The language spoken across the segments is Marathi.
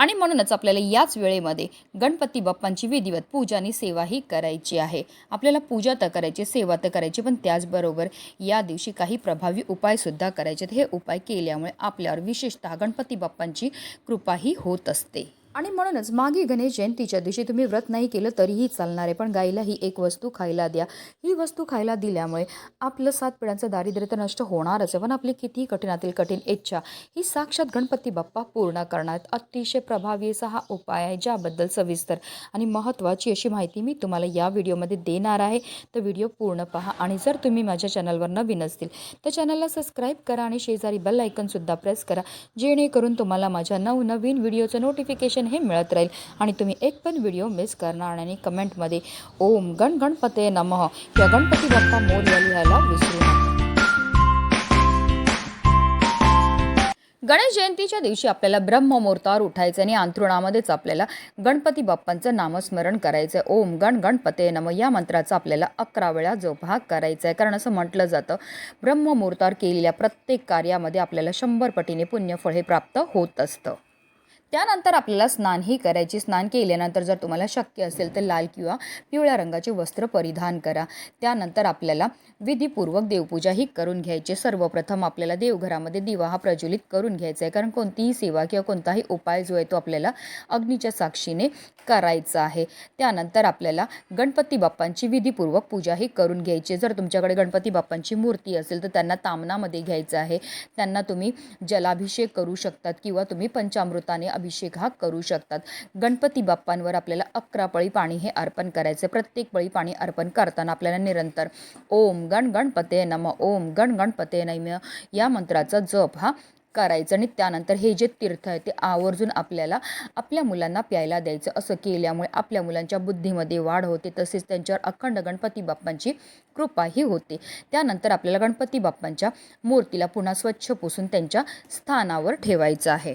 आणि म्हणूनच आपल्याला याच वेळेमध्ये गणपती बाप्पांची विधिवत पूजा आणि सेवाही करायची आहे आपल्याला पूजा तर करायची सेवा तर करायची पण त्याचबरोबर या दिवशी काही प्रभावी उपायसुद्धा करायचे आहेत. हे उपाय केल्यामुळे आपल्यावर विशेषतः गणपती बाप्पांची कृपाही होत असते आणि म्हणूनच मागे गणेश जयंतीच्या दिवशी तुम्ही व्रत नाही केलं तरीही चालणार आहे. पण गाईला ही एक वस्तू खायला द्या. ही वस्तू खायला दिल्यामुळे आपलं सात पिढ्यांचं दारिद्र्य तर नष्ट होणारच आहे. पण आपली किती कठीणातील कठीण इच्छा ही साक्षात गणपती बाप्पा पूर्ण करणार. अतिशय प्रभावी असा हा उपाय आहे ज्याबद्दल सविस्तर आणि महत्त्वाची अशी माहिती मी तुम्हाला या व्हिडिओमध्ये देणार आहे. तर व्हिडिओ पूर्ण पहा आणि जर तुम्ही माझ्या चॅनलवर नवीन असतील तर चॅनलला सबस्क्राईब करा आणि शेजारी बेल आयकनसुद्धा प्रेस करा. जेणेकरून तुम्हाला माझ्या नवनवीन व्हिडिओचं नोटिफिकेशन हे मिळत राहील. आणि तुम्ही एक पण व्हिडिओ मिस करणार नाही. आणि कमेंटमध्ये ओम गण गणपते नमः. या गणपती बाप्पा मोरया लिहायला विसरू नका. गणेश जयंतीच्या दिवशी आपल्याला ब्रह्ममुहूर्तावर उठायचं आणि अंथरुणामध्येच आपल्याला गणपती बाप्पांचं नामस्मरण करायचं आहे ओम गण गणपते नम या मंत्राचा आपल्याला अकरा वेळा जोपहा करायचा आहे कारण असं म्हटलं जातं ब्रह्ममुहूर्तावर केलेल्या प्रत्येक कार्यामध्ये आपल्याला शंभर पटीने पुण्यफळ हे प्राप्त होत असतं. त्यानंतर आपल्याला स्नानही करायची. स्नान केल्यानंतर जर तुम्हाला शक्य असेल तर लाल किंवा पिवळ्या रंगाचे वस्त्र परिधान करा. त्यानंतर आपल्याला विधीपूर्वक देवपूजाही करून घ्यायची. सर्वप्रथम आपल्याला देवघरामध्ये दिवा हा प्रज्वलित करून घ्यायचा आहे. कारण कोणतीही सेवा किंवा कोणताही उपाय जो आहे तो आपल्याला अग्नीच्या साक्षीने करायचा आहे. त्यानंतर आपल्याला गणपती बाप्पांची विधीपूर्वक पूजाही करून घ्यायची. जर तुमच्याकडे गणपती बाप्पांची मूर्ती असेल तर त्यांना तामनामध्ये घ्यायचं आहे. त्यांना तुम्ही जलाभिषेक करू शकतात किंवा तुम्ही पंचामृताने अभिषेक हा करू शकतात. गणपती बाप्पांवर आपल्याला अकरा पळी पाणी हे अर्पण करायचं प्रत्येक पळी पाणी अर्पण करताना आपल्याला निरंतर ओम गण गणपते नम ओम गण गणपते नैम या मंत्राचा जप हा करायचं. आणि त्यानंतर हे जे तीर्थ आहे ते आवर्जून आपल्याला आपल्या मुलांना प्यायला द्यायचं. असं केल्यामुळे आपल्या मुलांच्या बुद्धीमध्ये वाढ होते. तसेच त्यांच्यावर अखंड गणपती बाप्पांची कृपाही होते. त्यानंतर आपल्याला गणपती बाप्पांच्या मूर्तीला पुन्हा स्वच्छ पुसून त्यांच्या स्थानावर ठेवायचं आहे.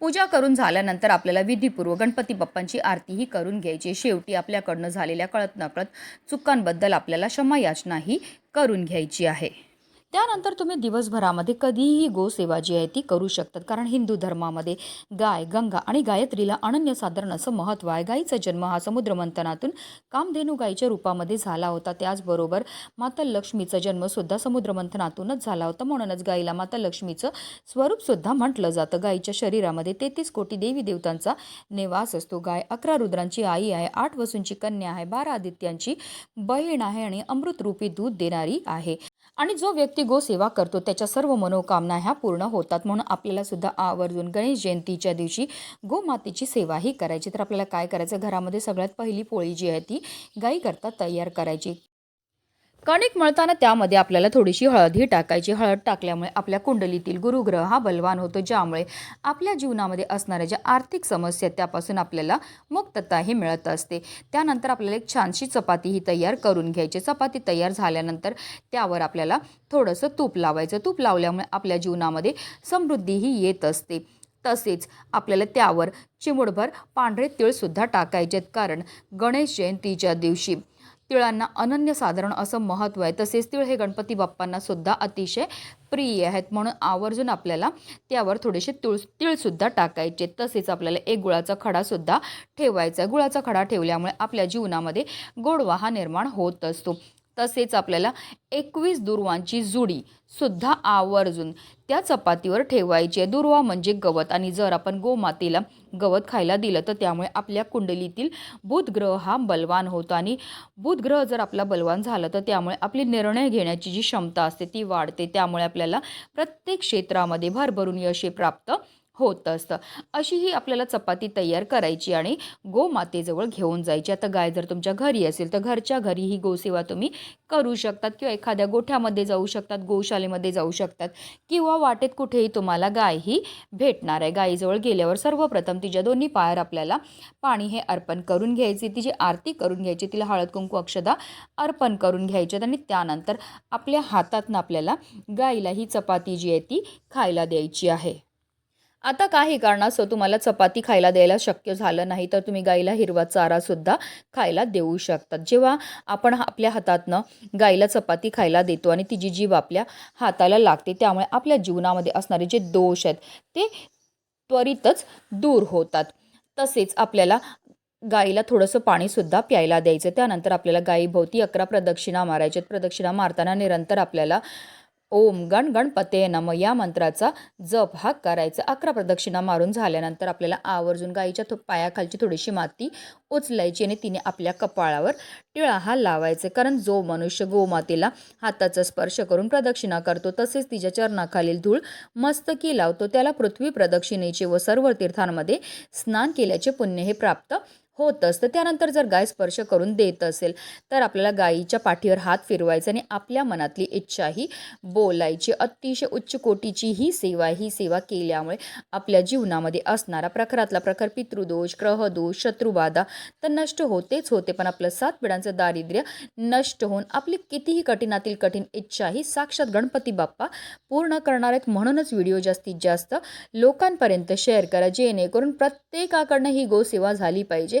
पूजा करून झाल्यानंतर आपल्याला विधीपूर्व गणपती बाप्पांची आरतीही करून घ्यायची. शेवटी आपल्याकडनं झालेल्या कळत नकळत चुकांबद्दल आपल्याला क्षमायाचनाही करून घ्यायची आहे. त्यानंतर तुम्ही दिवसभरामध्ये कधीही गोसेवा जी आहे ती करू शकतात. कारण हिंदू धर्मामध्ये गाय गंगा आणि गायत्रीला अनन्यसाधारण असं महत्त्व आहे. गायीचा जन्म हा समुद्रमंथनातून कामधेनू गायीच्या रूपामध्ये झाला होता. त्याचबरोबर माता लक्ष्मीचा जन्मसुद्धा समुद्रमंथनातूनच झाला होता. म्हणूनच गायीला माता लक्ष्मीचं स्वरूपसुद्धा म्हटलं जातं. गायीच्या शरीरामध्ये तेहतीस कोटी देवी देवतांचा निवास असतो. गाय अकरा रुद्रांची आई आहे आठ वसूंची कन्या आहे बारा आदित्यांची बहीण आहे आणि अमृतरूपी दूध देणारी आहे. आणि जो व्यक्ती गोसेवा करतो त्याच्या सर्व मनोकामना ह्या पूर्ण होतात. म्हणून आपल्याला सुद्धा आवर्जून गणेश जयंतीच्या दिवशी गोमातेची सेवाही करायची. तर आपल्याला काय करायचं? घरामध्ये सगळ्यात पहिली पोळी जी आहे ती गाईकरता तयार करायची. कणिक मळताना त्यामध्ये आपल्याला थोडीशी हळदही टाकायची. हळद टाकल्यामुळे आपल्या कुंडलीतील गुरुग्रह हा बलवान होतो. ज्यामुळे आपल्या जीवनामध्ये असणाऱ्या ज्या आर्थिक समस्या आहेत, त्यापासून आपल्याला मुक्तताही मिळत असते. त्यानंतर आपल्याला एक छानशी चपाती ही तयार करून घ्यायची. चपाती तयार झाल्यानंतर त्यावर आपल्याला थोडंसं तूप लावायचं. तूप लावल्यामुळे आपल्या जीवनामध्ये समृद्धीही येत असते. तसेच आपल्याला त्यावर चिमुडभर पांढरे तिळसुद्धा टाकायचेत. कारण गणेश जयंतीच्या दिवशी तिळांना अनन्यसाधारण असं महत्त्व आहे. तसेच तिळ हे गणपती बाप्पांना सुद्धा अतिशय प्रिय आहेत. म्हणून आवर्जून आपल्याला त्यावर थोडेसे तुळ तिळसुद्धा टाकायचे. तसेच आपल्याला एक गुळाचा खडासुद्धा ठेवायचा आहे. गुळाचा खडा ठेवल्यामुळे आपल्या जीवनामध्ये गोडवा हा निर्माण होत असतो. तसेच आपल्याला एकवीस दुर्वांची जुडी सुद्धा आवर्जून त्या चपातीवर ठेवायची आहे. दुर्वा म्हणजे गवत आणि जर आपण गोमातेला गवत खायला दिलं तर त्यामुळे आपल्या कुंडलीतील बुधग्रह हा बलवान होतो आणि बुधग्रह जर आपला बलवान झाला तर त्यामुळे आपली निर्णय घेण्याची जी क्षमता असते ती वाढते. त्यामुळे आपल्याला प्रत्येक क्षेत्रामध्ये भरभरून यशे प्राप्त होत असतं. अशी ही आपल्याला चपाती तयार करायची आणि गोमातेजवळ घेऊन जायची. आता गाय जर तुमच्या घरी असेल तर घरच्या घरी ही गोसेवा तुम्ही करू शकतात किंवा एखाद्या गोठ्यामध्ये जाऊ शकतात गोशालेमध्ये जाऊ शकतात किंवा वाटेत कुठेही तुम्हाला गाय ही भेटणार आहे. गायीजवळ गेल्यावर सर्वप्रथम तिच्या दोन्ही पायावर आपल्याला पाणी हे अर्पण करून घ्यायचे तिची आरती करून घ्यायची तिला हळद कुंकू अक्षदा अर्पण करून घ्यायच्यात आणि त्यानंतर आपल्या हातातनं आपल्याला गाईला ही चपाती जी आहे ती खायला द्यायची आहे. आता काही कारणास्तव तुम्हाला चपाती खायला द्यायला शक्य झालं नाही तर तुम्ही गाईला हिरवा चारासुद्धा खायला देऊ शकतात. जेव्हा आपण आपल्या हातातनं गाईला चपाती खायला देतो आणि तिची जीभ आपल्या हाताला लागते त्यामुळे आपल्या जीवनामध्ये असणारे जे दोष आहेत ते त्वरितच दूर होतात. तसेच आपल्याला गाईला थोडंसं पाणीसुद्धा प्यायला द्यायचं. त्यानंतर आपल्याला गाईभोवती अकरा प्रदक्षिणा मारायच्यात प्रदक्षिणा मारताना निरंतर आपल्याला ओम गण गणपते नम या मंत्राचा जप हा करायचा. अकरा प्रदक्षिणा मारून झाल्यानंतर आपल्याला आवर्जून गाईच्या थो पायाखालची थोडीशी माती उचलायची आणि तिने आपल्या कपाळावर टिळा हा लावायचा. कारण जो मनुष्य गोमातेला हाताचा स्पर्श करून प्रदक्षिणा करतो तसेच तिच्या चरणाखालील धूळ मस्तकी लावतो. त्याला पृथ्वी प्रदक्षिणेचे व सर्व तीर्थांमध्ये स्नान केल्याचे पुण्य हे प्राप्त होत असतं. त्यानंतर जर गाय स्पर्श करून देत असेल तर आपल्याला गायीच्या पाठीवर हात फिरवायचा आणि आपल्या मनातली इच्छा ही बोलायची. अतिशय उच्च कोटीची ही सेवा ही सेवा केल्यामुळे आपल्या जीवनामध्ये असणारा प्रखरातला प्रखर पितृदोष ग्रहदोष शत्रुबाधा तर नष्ट होतेच होते. पण आपलं सात पिढ्यांचं दारिद्र्य नष्ट होऊन आपली कितीही कठीणातील कठीण इच्छाही साक्षात गणपती बाप्पा पूर्ण करणार आहेत. म्हणूनच व्हिडिओ जास्तीत जास्त लोकांपर्यंत शेअर करा. जेणेकरून प्रत्येकाकडनं ही गोसेवा झाली पाहिजे.